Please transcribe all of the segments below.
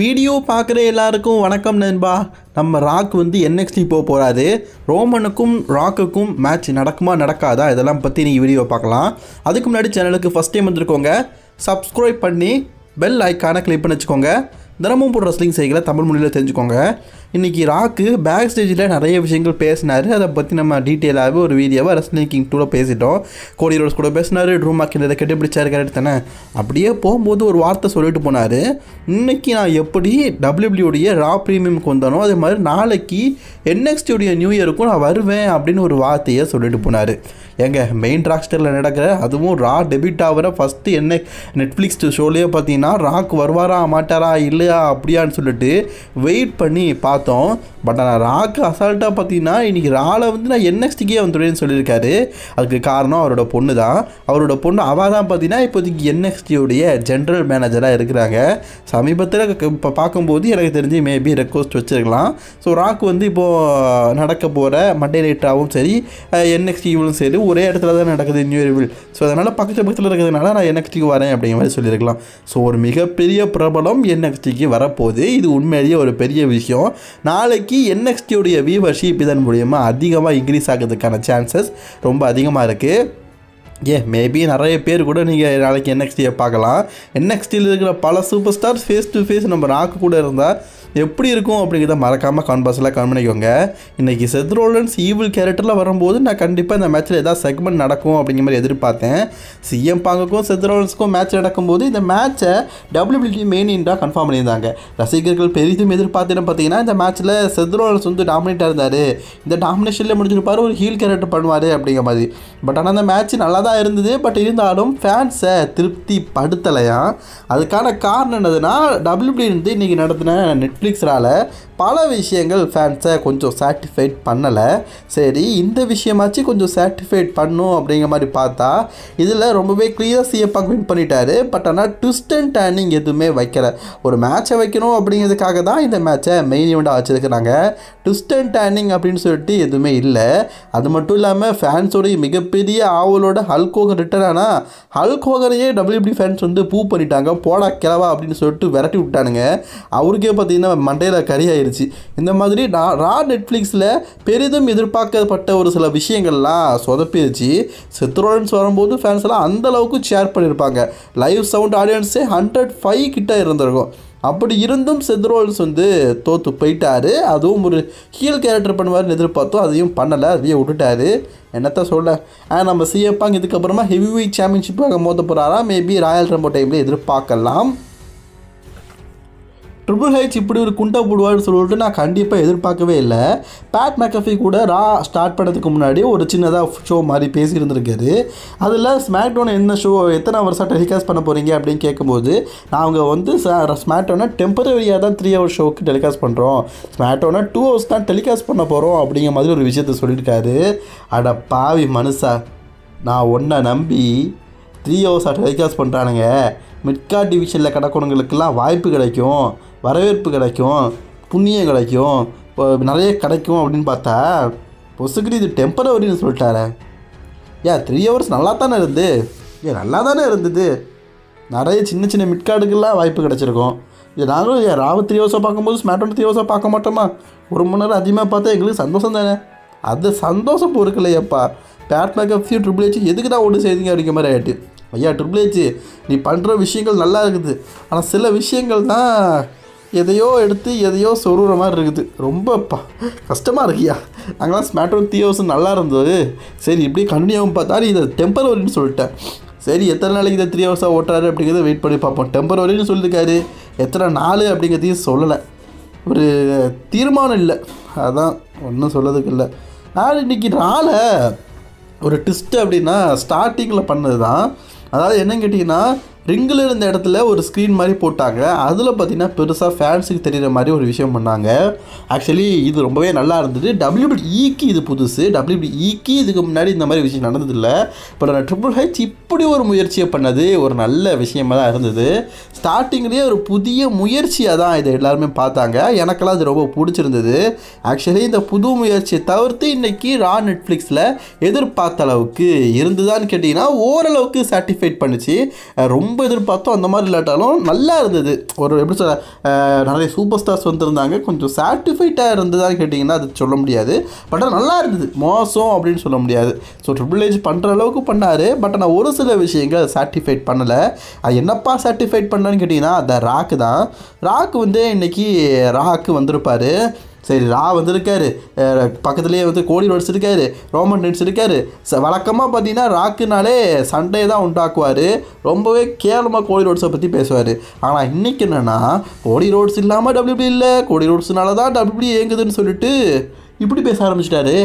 Video பார்க்குற எல்லாருக்கும் வணக்கம் நண்பா. நம்ம ராக் வந்து என்எக்ஸ்டி போக போகிறாரு ரோமனுக்கும் ராக்குக்கும் மேட்ச் நடக்குமா நடக்காதா? இதெல்லாம் பற்றி நீங்கள் வீடியோ பார்க்கலாம். அதுக்கு முன்னாடி சேனலுக்கு ஃபஸ்ட் டைம் வந்துருக்கோங்க. சப்ஸ்கிரைப் பண்ணி பெல் ஐக்கானை கிளிக் பண்ணி வச்சுக்கோங்க. தினமும் போடுற ரெஸ்லிங் செய்கிற தமிழ் மொழியில் தெரிஞ்சுக்கோங்க. இன்றைக்கி ராக்கு பேக் ஸ்டேஜில் நிறைய விஷயங்கள் பேசினார். அதை பற்றி நம்ம டீட்டெயிலாகவே ஒரு வீடியோவை ரெஸ்லிங் கிங் டூவில் பேசிட்டோம். கோடி ரோஸ் கூட பேசினார். ட்ரூ மாக்கின் இதை கண்டுபிடிச்சாரு கரெக்ட் தானே? அப்படியே போகும்போது ஒரு வார்த்தை சொல்லிட்டு போனார். இன்னைக்கு நான் எப்படி டபிள்யூபிள்யூடைய ரா ப்ரீமியமுக்கு வந்தானோ அதே மாதிரி நாளைக்கு என்எக்ஸ்டியுடைய நியூ இயருக்கும் நான் வருவேன் அப்படின்னு ஒரு வார்த்தையை சொல்லிட்டு போனார். எங்க மெயின் ராக்ஸ்டரில் நடக்கிற அதுவும் ரா டெபிட் ஆகிற ஃபஸ்ட்டு என்ன நெட்ஃப்ளிக்ஸ் ஷோலேயே பார்த்தீங்கன்னா ராக் வருவாரா மாட்டாரா இல்லை இல்லையா அப்படியான்னு சொல்லிட்டு வெயிட் பண்ணி பார்த்தோம். பட் ஆனால் ராக்கு அசால்ட்டாக பார்த்தீங்கன்னா இன்றைக்கி ராலை வந்து நான் என்எக்ஸ்டிக்கே வந்துடுவேன்னு சொல்லியிருக்காரு. அதுக்கு காரணம் அவரோட பொண்ணு தான் அவரோட பொண்ணு அவள் தான் பார்த்தீங்கன்னா இப்போதைக்கு என்எக்ஸ்டியோடைய ஜென்ரல் மேனேஜராக இருக்கிறாங்க. சமீபத்தில் இப்போ பார்க்கும்போது எனக்கு தெரிஞ்சு மேபி ரெக்வஸ்ட் வச்சுருக்கலாம். ஸோ ராக் வந்து இப்போது நடக்க போகிற மண்டே நைட்டாகவும் சரி என்எக்ஸ்டியும் சரி ஒரே இடத்துல தான் நடக்குது நியூ இயர்வில் ஸோ அதனால் பக்கத்து பக்கத்தில் இருக்கிறதுனால நான் என்எக்ஸ்டிக்கு வரேன் அப்படிங்கிற மாதிரி சொல்லியிருக்கலாம். ஸோ ஒரு மிகப்பெரிய பிரபலம் என்எக்ஸ்டிக்கு வரப்போகுது. இது உண்மையிலேயே ஒரு பெரிய விஷயம். நாளைக்கு என்எக்ஸ்டியுடைய வியூவர்ஷிப் இதன் மூலயமா அதிகமாக இன்க்ரீஸ் ஆகிறதுக்கான சான்சஸ் ரொம்ப அதிகமாக இருக்குது ஏ மேபி நிறைய பேர் கூட நீங்கள் நாளைக்கு என்எக்ஸ்டியை பார்க்கலாம். என்எக்ஸ்டியில் இருக்கிற பல super stars face to face நம்ம ராக்கு கூட இருந்தால் எப்படி இருக்கும் அப்படிங்கிறத மறக்காமல் கான்பாஸில் கமெண்ட் பண்ணிக்கோங்க. இன்றைக்கி செத்ரோலன்ஸ் ஈவில் கேரக்டரில் வரும்போது நான் கண்டிப்பாக இந்த மேட்ச்சில் ஏதாவது செக்மெண்ட் நடக்கும் அப்படிங்கிற மாதிரி எதிர்பார்த்தேன். சிஎம் பாங்குக்கும் செத்ரோலன்ஸுக்கும் மேட்ச் நடக்கும்போது இந்த மேட்ச்சை டபிள்யூபிள்யூ மெயின் இன்றாக கன்ஃபார்ம் பண்ணியிருந்தாங்க. ரசிகர்கள் பெரிதும் எதிர்பார்த்துன்னு பார்த்தீங்கன்னா இந்த மேட்ச்சில் செத்ரோலன்ஸ் வந்து டாமினேட்டாக இருந்தார். இந்த டாமினேஷனில் முடிஞ்சிருப்பார் ஒரு ஹீல் கேரக்டர் பண்ணுவார் அப்படிங்கிற மாதிரி. பட் ஆனால் அந்த மேட்ச் நல்லா தான் இருந்தது. பட் இருந்தாலும் ஃபேன்ஸை திருப்தி படுத்தலையா அதுக்கான காரணம் என்னதுன்னா டபிள்யூபிள்யூ வந்து இன்றைக்கி நடத்தின நெட்ஃப்ளிக்ஸரால் பல விஷயங்கள் ஃபேன்ஸை கொஞ்சம் சாட்டிஸ்ஃபைட் பண்ணலை. சரி இந்த விஷயமாச்சு கொஞ்சம் சாட்டிஸ்ஃபைட் பண்ணும் அப்படிங்கிற மாதிரி பார்த்தா இதில் ரொம்பவே கிளியர் சிஎப்பாக வின் பண்ணிட்டாரு. பட் ஆனால் ட்விஸ்ட் அண்ட் டேர்னிங் எதுவுமே வைக்கல. ஒரு மேட்சை வைக்கணும் அப்படிங்கிறதுக்காக தான் இந்த மேட்சை மெயின் ஈவெண்ட்டாக வச்சுருக்கிறாங்க. ட்விஸ்ட் அண்ட் டேர்னிங் அப்படின்னு சொல்லிட்டு எதுவுமே இல்லை. அது மட்டும் இல்லாமல் ஃபேன்ஸோடைய மிகப்பெரிய ஆவலோட ஹல்க் ஹோகன் ரிட்டர்ன் ஆனால் ஹல்க் ஹோகனையே டபிள்யூபி ஃபேன்ஸ் வந்து பூ பண்ணிட்டாங்க. போடா கிளவா அப்படின்னு சொல்லிட்டு விரட்டி விட்டானுங்க. அவருக்கே பார்த்தீங்கன்னா மண்டையில் கரியாயிருக்கு ஆயிடுச்சு. இந்த மாதிரி நான் ரா நெட்ஃப்ளிக்ஸில் பெரிதும் எதிர்பார்க்கப்பட்ட ஒரு சில விஷயங்கள்லாம் சொதப்பிடுச்சு. செத்ரோலன்ஸ் வரும்போது ஃபேன்ஸ் எல்லாம் அந்த அளவுக்கு ஷேர் பண்ணியிருப்பாங்க. லைவ் சவுண்ட் ஆடியன்ஸே ஹண்ட்ரட் ஃபைவ் கிட்ட இருந்திருக்கும். அப்படி இருந்தும் செத்ரோல்ஸ் வந்து தோற்று போயிட்டாரு. அதுவும் ஒரு ஹீல் கேரக்டர் பண்ணுவார்னு எதிர்பார்த்தோம். அதையும் பண்ணலை அதையும் விட்டுட்டாரு. என்னத்த சொல்ல? ஆனால் நம்ம சிஎப்பாங்க இதுக்கப்புறமா ஹெவி வெயிட் சாம்பியன்ஷிப்பாக மோத போகிறாரா மேபி ராயல் ரம்போ டைமில் எதிர்பார்க்கலாம். ட்ரிபிள் ஹெச் இப்படி ஒரு குண்டை போடுவார்னு சொல்லிட்டு நான் கண்டிப்பாக எதிர்பார்க்கவே இல்லை. பேட் மேக்கஃபி கூட ரா ஸ்டார்ட் பண்ணதுக்கு முன்னாடி ஒரு சின்னதாக ஷோ மாதிரி பேசியிருந்திருக்காரு. அதில் ஸ்மாக்டோன் என்ன ஷோ எத்தனை வருஷம் டெலிகாஸ்ட் பண்ண போகிறீங்க அப்படின்னு கேட்கும்போது நாங்கள் வந்து ஸ்மாக்டோனை டெம்பரரியாக தான் த்ரீ ஹவர் ஷோக்கு டெலிகாஸ்ட் பண்ணுறோம் ஸ்மாக்டோனை டூ ஹவர்ஸ் தான் டெலிகாஸ்ட் பண்ண போகிறோம் அப்படிங்கிற மாதிரி ஒரு விஷயத்த சொல்லியிருக்காரு. அட பாவி மனுஷா நான் ஒன்றை நம்பி த்ரீ ஹவர்ஸாக டெலிகாஸ்ட் பண்ணுறானுங்க மிட்கா டிவிஷனில் கிடக்கணுங்களுக்கெல்லாம் வாய்ப்பு கிடைக்கும். வரவேற்பு கிடைக்கும் புண்ணியம் கிடைக்கும் இப்போ நிறைய கிடைக்கும் அப்படின்னு பார்த்தா பொசுக்கிட்டு இது டெம்பரவரின்னு சொல்லிட்டாரே. ஏன் த்ரீ ஹவர்ஸ் நல்லா தானே இருந்து? ஏன் நல்லா தானே இருந்தது. நிறைய சின்ன சின்ன மிட்கார்டுக்கெல்லாம் வாய்ப்பு கிடச்சிருக்கும். இது நாங்களும் ஏன் ராவ த்ரீ ஹவர்ஸாக பார்க்கும்போது ஸ்மார்ட் த்ரீ ஹவர்ஸாக பார்க்க மாட்டோமா? ஒரு மணி நேரம் அதிகமாக பார்த்தா எங்களுக்கு சந்தோஷம் தானே? அது சந்தோஷம் பொறுக்கலையப்பா. பேட் மேக்கப் ட்ரிபிள் ஹெச் எதுக்கு தான் ஒன்று செய்தீங்க அப்படிங்கிற மாதிரி ஆகிட்டு ஐயா ட்ரிபிள் ஹெச் நீ பண்ணுற விஷயங்கள் நல்லா இருக்குது. ஆனால் சில விஷயங்கள் தான் எதையோ எடுத்து எதையோ சொருகிற மாதிரி இருக்குது. ரொம்ப கஷ்டமாக இருக்கியா? நாங்களாம் ஸ்மார்ட் த்ரீ ஹவர்ஸ் நல்லா இருந்தது. சரி இப்படியே கண்டினியூவும் பார்த்தா இதை டெம்பரவரின்னு சொல்லிட்டேன். சரி எத்தனை நாளைக்கு இதை த்ரீ ஹவர்ஸாக ஓட்டுறாரு அப்படிங்கிறத வெயிட் பண்ணி பார்ப்போம். டெம்பரவரின்னு சொல்லியிருக்காரு. எத்தனை நாள் அப்படிங்கிறதையும் சொல்லலை. ஒரு தீர்மானம் இல்லை. அதான் ஒன்றும் சொல்லதுக்கு இல்லை. நான் இன்றைக்கி நாளை ஒரு ட்விஸ்ட்டு அப்படின்னா ஸ்டார்டிங்கில் பண்ணது தான் அதாவது என்னன்னு கேட்டிங்கன்னா ரிங்கில் இருந்த இடத்துல ஒரு ஸ்க்ரீன் மாதிரி போட்டாங்க. அதில் பார்த்தீங்கன்னா பெருசாக ஃபேன்ஸுக்கு தெரிகிற மாதிரி ஒரு விஷயம் பண்ணாங்க. ஆக்சுவலி இது ரொம்பவே நல்லா இருந்தது. டபிள்யூபிஇக்கு இது புதுசு. டபிள்யூபிஇக்கு இதுக்கு முன்னாடி இந்த மாதிரி விஷயம் நடந்ததில்லை. பட் நான் ட்ரிபிள் ஹெச் இப்படி ஒரு முயற்சியை பண்ணது ஒரு நல்ல விஷயமா தான் இருந்தது. ஸ்டார்டிங்லேயே ஒரு புதிய முயற்சியாக தான் இதை எல்லாருமே பார்த்தாங்க. எனக்கெல்லாம் அது ரொம்ப பிடிச்சிருந்தது. ஆக்சுவலி இந்த புது முயற்சியை தவிர்த்து இன்றைக்கி ரா நெட்ஃப்ளிக்ஸில் எதிர்பார்த்த அளவுக்கு இருந்துதான்னு கேட்டிங்கன்னா ஓரளவுக்கு சாட்டிஸ்ஃபைட் பண்ணுச்சு. ரொம்ப ரொம்ப எதிர்பார்த்தோம் அந்த மாதிரி இல்லாட்டாலும் நல்லா இருந்தது. ஒரு எப்படி சொல்ல நிறைய சூப்பர் ஸ்டார்ஸ் வந்திருந்தாங்க. கொஞ்சம் சாட்டிஃபைட்டாக இருந்ததான்னு கேட்டிங்கன்னா அது சொல்ல முடியாது. பட் ஆனால் நல்லா இருந்தது. மோசம் அப்படின்னு சொல்ல முடியாது. ஸோ ட்ரிபிள் ஏஜ் பண்ணுற அளவுக்கு பண்ணார். பட் ஆனால் ஒரு சில விஷயங்கள் சாட்டிஃபைட் பண்ணலை. அது என்னப்பா சாட்டிஃபைட் பண்ணலன்னு கேட்டிங்கன்னா அந்த ராக்கு தான். ராக்கு வந்து இன்னைக்கு ராக்கு வந்திருப்பார். சரி ரா வந்திருக்காரு. பக்கத்துலேயே வந்து கோடி ரோட்ஸ் இருக்கார் ரோமன் ரெட்ஸ் இருக்கார் ச வழக்கமாக பார்த்தீங்கன்னா ராக்குனாலே சண்டையை தான் உண்டாக்குவார். ரொம்பவே கேவலமாக கோடி ரோட்ஸை பற்றி பேசுவார். ஆனால் இன்னைக்கு என்னென்னா கோடி ரோட்ஸ் இல்லாமல் டபிள்யூபி இல்லை. கோடி ரோட்ஸ்னால தான் டபிள்யூபி இயங்குதுன்னு சொல்லிட்டு இப்படி பேச ஆரம்பிச்சிட்டாரு.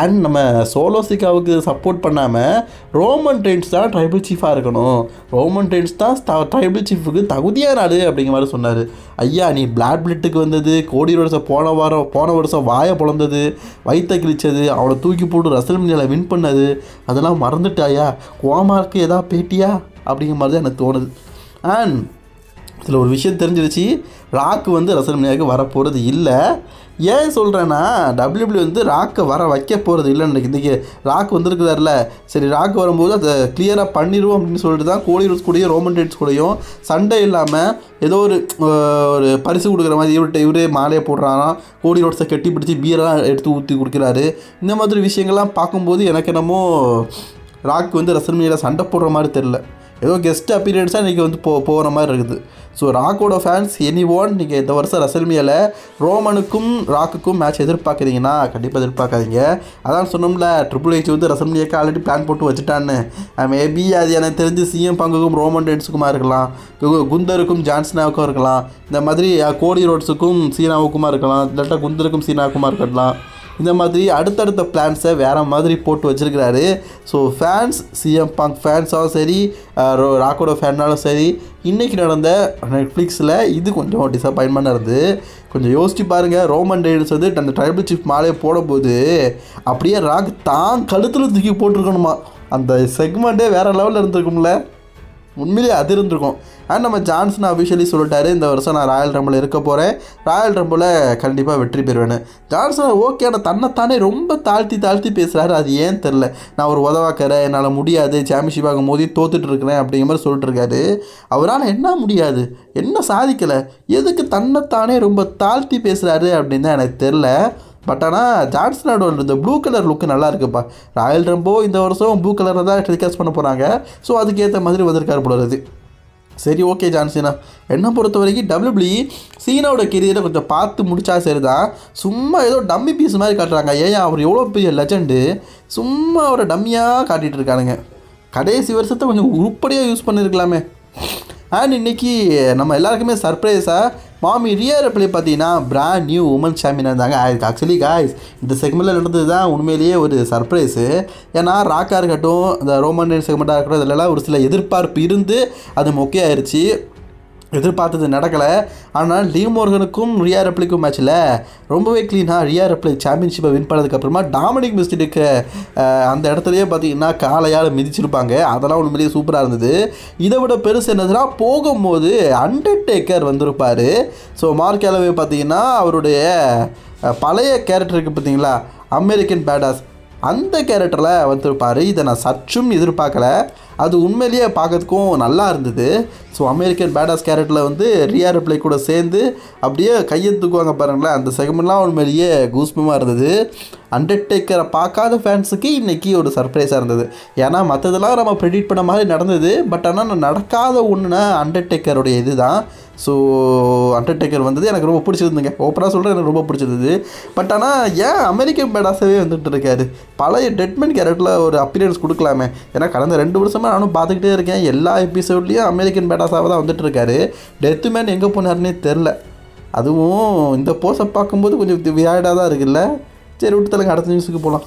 அண்ட் நம்ம சோலோசிக்காவுக்கு சப்போர்ட் பண்ணாமல் ரோமன் ட்ரெயின்ஸ் தான் ட்ரைபிள் சீஃபாக இருக்கணும். ரோமன் ட்ரெயின்ஸ் தான் ட்ரைபிள் சீஃபுக்கு தகுதியான ஆள் அப்படிங்கிற மாதிரி சொன்னார். ஐயா நீ பிளாட் பிளிட்டுக்கு வந்தது கோடி வருஷம் போன வாரம் போன வருஷம் வாயை பிளந்தது வயிற்றை கிழிச்சது அவளை தூக்கி போட்டு ரசல் மினியில் வின் பண்ணது அதெல்லாம் மறந்துட்டாயா? கோமாருக்கு ஏதாவது பேட்டியா? அப்படிங்கிற மாதிரி தான் எனக்கு தோணுது. அண்ட் இதில் ஒரு விஷயம் தெரிஞ்சிருச்சு ராக்கு வந்து ரசல்மனியாவுக்கு வரப்போகிறது இல்லை. ஏன் சொல்கிறேன்னா டபிள்யூபிள்யூ வந்து ராக்கை வர வைக்க போகிறது இல்லைன்னு எனக்கு இன்றைக்கி ராக் வந்திருக்குதார்ல சரி ராக் வரும்போது அதை கிளியராக பண்ணிடுவோம் அப்படின்னு சொல்லிட்டு தான் கோலி ரோஸ் கூடயும் ரோமன் டேட்ஸ் கூடயும் சண்டை இல்லாமல் ஏதோ ஒரு ஒரு பரிசு கொடுக்குற மாதிரி இவர்கிட்ட இவரே மாலையை போடுறாராம். கோடி ரோட்ஸை கட்டி பிடிச்சி பீரெல்லாம் எடுத்து ஊற்றி கொடுக்குறாரு. இந்த மாதிரி விஷயங்கள்லாம் பார்க்கும்போது எனக்கு என்னமோ ராக் வந்து ரசல்மனியில் சண்டை போடுற மாதிரி தெரில ஏதோ கெஸ்ட் அப்பீரியன்ஸாக இன்றைக்கி வந்து போ போகிற மாதிரி இருக்குது. ஸோ ராக்கோட ஃபேன்ஸ் எனி ஒன் நீங்கள் இந்த வருஷம் ரசல்மியில் ரோமனுக்கும் ராக்குக்கும் மேட்ச் எதிர்பார்க்குறீங்கன்னா கண்டிப்பாக எதிர்பார்க்காதீங்க. அதான் சொன்னோம்ல ட்ரிபிள் ஹெச் வந்து ரசல்மியாக்கு ஆல்ரெடி பிளான் போட்டு வச்சுட்டான்னு. மேபி அது எனக்கு தெரிஞ்சு சிஎம் பங்குக்கும் ரோமன் டேட்ஸுக்குமா இருக்கலாம். குந்தருக்கும் ஜான்சனாவுக்கும் இருக்கலாம். இந்த மாதிரி கோடி ரோட்ஸுக்கும் சீனாவுக்குமா இருக்கலாம். இல்லாட்டா குந்தருக்கும் சீனாவுக்குமா இருக்கலாம். இந்த மாதிரி அடுத்தடுத்த பிளான்ஸை வேறு மாதிரி போட்டு வச்சுருக்கிறாரு. ஸோ ஃபேன்ஸ் சிஎம் பங்க் ஃபேன்ஸாகவும் சரி ரோ- ராக்கோட ஃபேன்னாலும் சரி இன்றைக்கி நடந்த நெட்ஃப்ளிக்ஸில் இது கொஞ்சம் டிசப்பாயின்மெண்ட் இருந்தது. கொஞ்சம் யோசிச்சு பாருங்கள் ரோமன் ரைடர்ஸ் வந்து அந்த ட்ரைபிள் சிப் மாலையை போடும்போது அப்படியே ராக் தான் கழுத்தில் தூக்கி போட்டிருக்கணுமா? அந்த செக்மெண்ட்டே வேறு லெவலில் இருந்திருக்கும்ல. உண்மையிலேயே அது இருந்திருக்கும். அண்ட் நம்ம ஜான்சன் அபிஷியலி சொல்லிட்டாரு இந்த வருஷம் நான் ராயல் ரம்பில் இருக்க போகிறேன் ராயல் ரம்பில் கண்டிப்பாக வெற்றி பெறுவேன்னு. ஜான்சன் ஓகே ஆனால் தன்னைத்தானே ரொம்ப தாழ்த்தி தாழ்த்தி பேசுகிறாரு அது ஏன் தெரில நான் ஒரு உதவாக்கறேன் என்னால் முடியாது. சாம்பியன்ஷிப் ஆகும் போதே தோத்துட்டு இருக்கிறேன் அப்படிங்கிற மாதிரி சொல்லிட்டு இருக்காரு. அவரால் என்ன முடியாது? என்ன சாதிக்கலை? எதுக்கு தன்னைத்தானே ரொம்ப தாழ்த்தி பேசுகிறாரு அப்படின்னு தான் எனக்கு தெரில பட் ஆனால் ஜான்சனோட இந்த ப்ளூ கலர் லுக்கு நல்லா இருக்குப்பா. ராயல் ரம்போ இந்த வருஷம் ப்ளூ கலரில் தான் டெலிகாஸ்ட் பண்ண போகிறாங்க ஸோ அதுக்கேற்ற மாதிரி வந்திருக்காரு போல இருக்குது. சரி ஓகே ஜான்சினா. என்னை பொறுத்த வரைக்கும் டபிள்யூபிள்யூ சீனாவோட கெரியரை கொஞ்சம் பார்த்து முடித்தா சரி தான் சும்மா ஏதோ டம்மி பீஸ் மாதிரி காட்டுறாங்க. ஏன் அவர் எவ்வளோ பெரிய லெஜண்டு சும்மா அவரை டம்மியாக காட்டிகிட்டு இருக்கானுங்க. கடைசி வருஷத்தை கொஞ்சம் உருப்படியாக யூஸ் பண்ணியிருக்கலாமே அண்ட் இன்னைக்கு நம்ம எல்லாருக்குமே சர்ப்ரைஸாக மாமி ரியா ரெப்ளே பார்த்தீங்கன்னா பிராண்ட் நியூ உமன் சாம்பியன் இருந்தாங்க. ஆக்சுவலி காய்ஸ் இந்த செக்மெண்ட்டில் நடந்தது தான் உண்மையிலேயே ஒரு சர்ப்ரைஸு ஏன்னா ராக்காக இருக்கட்டும் இந்த ரோமன் செக்மெண்ட்டாக இருக்கட்டும் இதெல்லாம் ஒரு சில எதிர்பார்ப்பு இருந்து அது மொக்கையாயிருச்சு. எதிர்பார்த்தது நடக்கலை. ஆனால் லீவ் மோர்கனுக்கும் ரியா ரெப்ளிக்கும் மேட்ச்சில் ரொம்பவே க்ளீனாக ரியா ரெப்ளி சாம்பியன்ஷிப்பை வின் பண்ணதுக்கப்புறமா டாமினிக் மிஸ்டிக்கு அந்த இடத்துலையே பார்த்தீங்கன்னா காலையால் மிதிச்சிருப்பாங்க. அதெல்லாம் உண்மையிலேயே சூப்பராக இருந்தது. இதை விட பெருசு என்னதுன்னா போகும்போது அண்டர்டேக்கர் வந்திருப்பார். ஸோ மார்க் அளவு பார்த்தீங்கன்னா அவருடைய பழைய கேரக்டருக்கு பார்த்தீங்களா அமெரிக்கன் பேடாஸ் அந்த கேரக்டரில் வந்திருப்பார் இதை நான் சற்றும் எதிர்பார்க்கல. அது உண்மையிலேயே பார்க்கறதுக்கும் நல்லா இருந்தது. ஸோ அமெரிக்கன் பேடாஸ் கேரக்டரில் வந்து ரியா ரிப்ளை கூட சேர்ந்து அப்படியே கையை தூக்குவாங்க பாருங்களேன். அந்த செகமெண்ட்லாம் உண்மையிலேயே கூஸ்மமாக இருந்தது. அண்டர்டேக்கரை பார்க்காத ஃபேன்ஸுக்கு இன்றைக்கி ஒரு சர்ப்ரைஸாக இருந்தது. ஏன்னா மற்றதெல்லாம் நம்ம ப்ரெடிக்ட் பண்ண மாதிரி நடந்தது. பட் ஆனால் நடக்காத ஒன்றுனா அண்டர்டேக்கருடைய இது தான் ஸோ அண்டர்டேக்கர் வந்தது எனக்கு ரொம்ப பிடிச்சிருந்துங்க. ஓப்பனாக சொல்கிறேன் எனக்கு ரொம்ப பிடிச்சிருந்தது. பட் ஆனால் ஏன் அமெரிக்கன் பேடாஸாகவே வந்துட்டு இருக்காரு பழைய டெட்மென் கேரக்டரில் ஒரு அப்பியரன்ஸ் கொடுக்கலாமே. ஏன்னா கடந்த ரெண்டு வருஷமாக நானும் பார்த்துக்கிட்டே இருக்கேன். எல்லா எபிசோட்லேயும் அமெரிக்கன் பேடாஸாக தான் வந்துட்டு இருக்காரு டெத்து மேன் எங்கே போனார்னே தெரில அதுவும் இந்த போஸை பார்க்கும்போது கொஞ்சம் வியாடாக தான் இருக்குல்ல? சரி விட்டு தலைங்க அடுத்த நியூஸுக்கு போகலாம்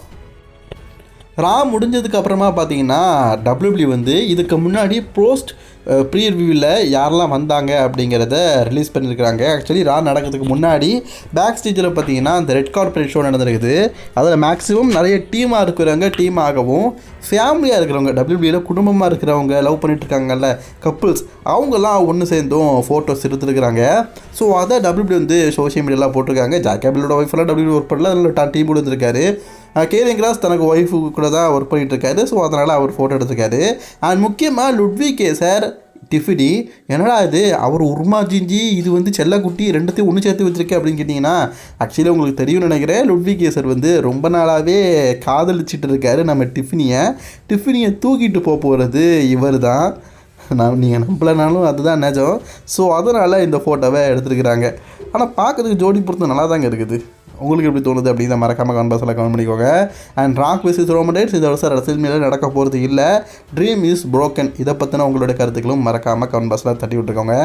ரா முடிஞ்சதுக்கு அப்புறமா பார்த்தீங்கன்னா டபிள்யூபிள்யூ வந்து இதுக்கு முன்னாடி போஸ்ட் ப்ரீ ரிவ்யூவில் யாரெல்லாம் வந்தாங்க அப்படிங்கிறத ரிலீஸ் பண்ணியிருக்கிறாங்க ஆக்சுவலி ரா நடக்கிறதுக்கு முன்னாடி பேக் ஸ்டேஜில் பார்த்தீங்கன்னா அந்த ரெட் கார்பரேட் ஷோ நடந்திருக்குது. அதில் மேக்ஸிமம் நிறைய டீமாக இருக்கிறவங்க டீம் ஆகவும் ஃபேமிலியாக இருக்கிறவங்க டபிள்யூபியில் குடும்பமாக இருக்கிறவங்க லவ் பண்ணிட்டு இருக்காங்கல்ல கப்புள்ஸ் அவங்கெல்லாம் ஒன்று சேர்ந்தும் ஃபோட்டோஸ் எடுத்துருக்குறாங்க. ஸோ அதை டபிள்யூபி வந்து சோஷியல் மீடியாவில் போட்டிருக்காங்க. ஜாக்கபிளோட ஒய்ஃபெல்லாம் டபிள்யூபி ஒர்க் பண்ணல. அதில் டீம் கூட இருந்திருக்காரு. கேரிங் கிராஸ் தனக்கு ஒய்ஃபு கூட தான் ஒர்க் பண்ணிட்டு இருக்காரு ஸோ அதனால் அவர் ஃபோட்டோ எடுத்திருக்காரு. அண்ட் முக்கியமாக லுட்வி கே சார் டிஃபினி என்னடா இது? அவர் உருமா ஜிஞ்சி இது வந்து செல்லக்குட்டி ரெண்டுத்தையும் ஒன்று சேர்த்து வச்சிருக்கேன் அப்படின்னு கேட்டிங்கன்னா ஆக்சுவலி உங்களுக்கு தெரியும்னு நினைக்கிறேன். லுட்விகேசர் வந்து ரொம்ப நாளாகவே காதலிச்சிட்டு இருக்காரு நம்ம டிஃபினியை. டிஃபினியை தூக்கிட்டு போக போகிறது இவர் தான் நான் நீங்கள் நம்பலைனாலும் அதுதான் நிஜம். ஸோ அதனால் இந்த ஃபோட்டோவை எடுத்துருக்குறாங்க. ஆனால் பார்க்கறதுக்கு ஜோடி பொறுத்து நல்லா தாங்க இருக்குது. உங்களுக்கு எப்படி தோணுது அப்படின்னு மறக்காமல் கமெண்ட் பாக்ஸில் கமெண்ட் பண்ணிக்கோங்க. அண்ட் ராக் விசிஸ் ரோமடேட்ஸ் இந்த வருஷம் அரசியல் மேலே நடக்க போகிறது இல்லை. ட்ரீம் இஸ் புரோக்கன் இதை பற்றின உங்களுடைய கருத்துக்களும் மறக்காமல் கமெண்ட் பாக்ஸில் தட்டி விட்டுருக்கோங்க